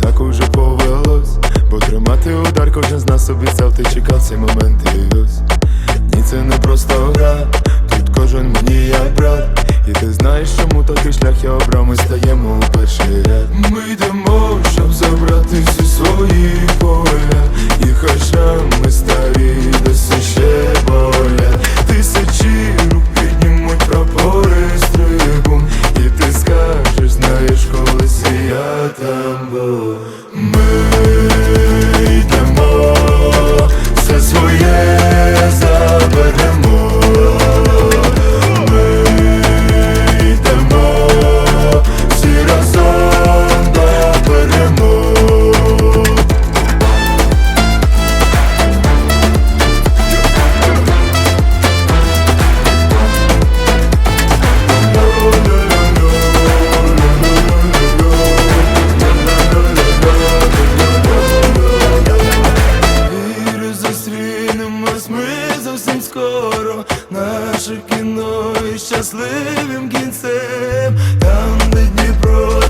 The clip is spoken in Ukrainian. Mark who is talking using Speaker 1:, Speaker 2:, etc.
Speaker 1: так уже повелось, бо тримати удар кожен з нас обіцяв, ти чекав момент і ось Ні, це не просто гра, тут кожен мені брат. І ти знаєш, чому такий шлях я обрав, стаємо у. Ми йдемо, колись я там був. Ми щасливим кінцем, там де Дніпро